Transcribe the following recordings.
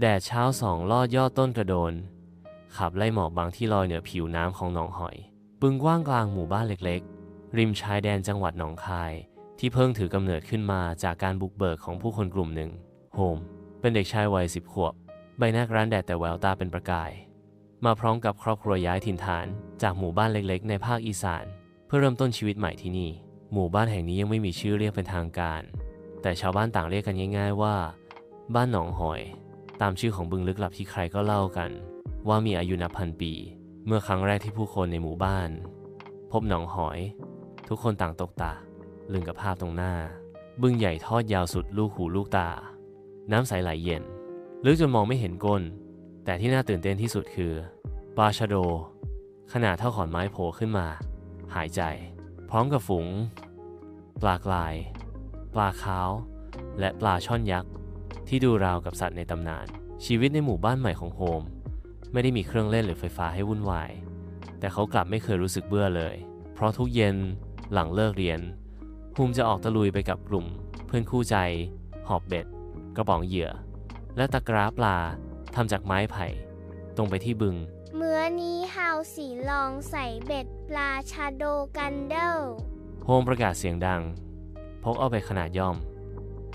แดดเช้าสองลอดยอดต้นกระโดน ขับไล่หมอกบางที่ลอยเหนือผิวน้ำของหนองหอย ปึงกว้างกลางหมู่บ้านเล็กๆ ริมชายแดนจังหวัดหนองคาย ที่เพิ่งถือกำเนิดขึ้นมาจากการบุกเบิกของผู้คนกลุ่มหนึ่ง โฮม เป็นเด็กชายวัยสิบขวบ ใบหน้ากร้านแดดแต่แววตาเป็นประกาย มาพร้อมกับครอบครัวย้ายถิ่นฐาน จากหมู่บ้านเล็กๆ ในภาคอีสาน เพื่อเริ่มต้นชีวิตใหม่ที่นี่ หมู่บ้านแห่งนี้ยังไม่มีชื่อเรียกเป็นทางการ แต่ชาวบ้านต่างเรียกกันง่าย ๆ ว่า บ้านหนองหอย ตามชื่อของบึงลึกลับที่ใครก็เล่ากัน ว่ามีอายุนับพันปี เมื่อครั้งแรกที่ผู้คนในหมู่บ้าน พบหนองหอย ทุกคนต่างตกตาลึงกับภาพตรงหน้า บึงใหญ่ทอดยาวสุดลูกหูลูกตา น้ำใสไหลเย็นลึกจนมองไม่เห็นก้น แต่ที่น่าตื่นเต้นที่สุดคือปลาชะโด ขนาดเท่าขอนไม้โผล่ขึ้นมา หายใจ พร้อมกับฝูง ปลากลาย ปลาขาว และปลาช่อนยักษ์ ที่ดูราวกับสัตว์ในตำนาน ชีวิตในหมู่บ้านใหม่ของโฮม ไม่ได้มีเครื่องเล่นหรือไฟฟ้าให้วุ่นวาย แต่เขากลับไม่เคยรู้สึกเบื่อเลย เพราะทุกเย็นหลังเลิกเรียนภูมิจะออกตะลุยไปกับกลุ่ม เพื่อนคู่ใจ หอบเบ็ด กระป๋องเหยื่อ และตะกร้าปลาทำจากไม้ไผ่ ตรงไปที่บึง เมื่อนี้เฮาสีลองใส่เบ็ดปลาชาโดกันเด้อโฮมประกาศเสียงดัง พกเอาไปขนาดย่อม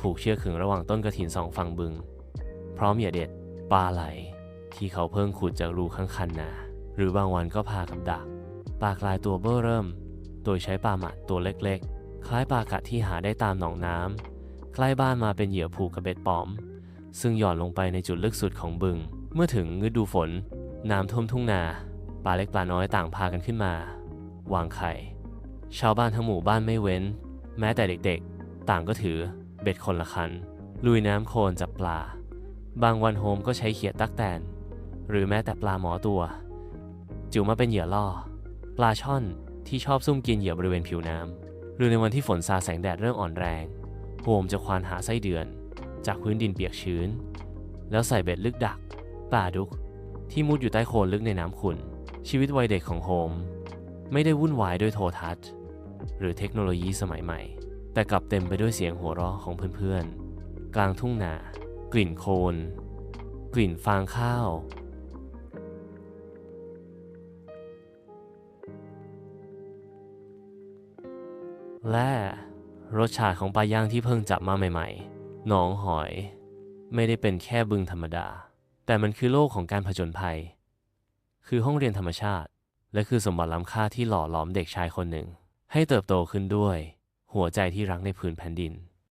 ผูกเชือกขึงระหว่างต้นกระถินสองฝั่งบึง พร้อมเหยื่อเด็ดปลาไหล ที่เขาเพิ่งขุดจากรูข้างคันนา หรือบางวันก็พากับดัก ปลากลายตัวเบ้อเริ่ม โดยใช้ปลาหมัดตัวเล็กๆ คล้ายปลากัดที่หาได้ตามหนองน้ำใกล้บ้านมาเป็นเหยื่อผูกกับเบ็ดปอม ซึ่งหย่อนลงไปในจุดลึกสุดของบึง เมื่อถึงฤดูฝน น้ำท่วมทุ่งนาปลาเล็กปลาน้อยต่างพากันขึ้นมา วางไข่ ชาวบ้านทั้งหมู่บ้านไม่เว้น แม้แต่เด็กๆ ต่างก็ถือ เบ็ดคนละคัน ลุยน้ำโคลนจับปลา บางวันโฮมก็ใช้เขียดตักแตน หรือแม้แต่ปลาหมอตัว จิ๋วมาเป็นเหยื่อล่อ ปลาช่อนที่ชอบซุ่มกินเหยื่อบริเวณผิวน้ำหรือในวันที่ฝนซาแสงแดดเริ่มอ่อนแรง โฮมจะควานหาไส้เดือน จากพื้นดินเปียกชื้น แล้วใส่เบ็ดลึกดักปลาดุก ที่มุดอยู่ใต้โคลนลึกในน้ำขุ่นชีวิตวัยเด็กของโฮมไม่ได้วุ่นวายด้วยโทรทัศน์ หรือเทคโนโลยีสมัยใหม่ แต่กลับเต็มไปด้วยเสียงหัวเราะของเพื่อนๆ กลางทุ่งนากลิ่นโคลนกลิ่นฟางข้าว และรสชาติของปลาย่างที่เพิ่งจับมาใหม่ๆ หนองหอย ไม่ได้เป็นแค่บึงธรรมดา แต่มันคือโลกของการผจญภัย คือห้องเรียนธรรมชาติ และคือสมบัติล้ำค่าที่หล่อหลอมเด็กชายคนหนึ่ง ให้เติบโตขึ้นด้วย หัวใจที่รักในพื้นแผ่นดิน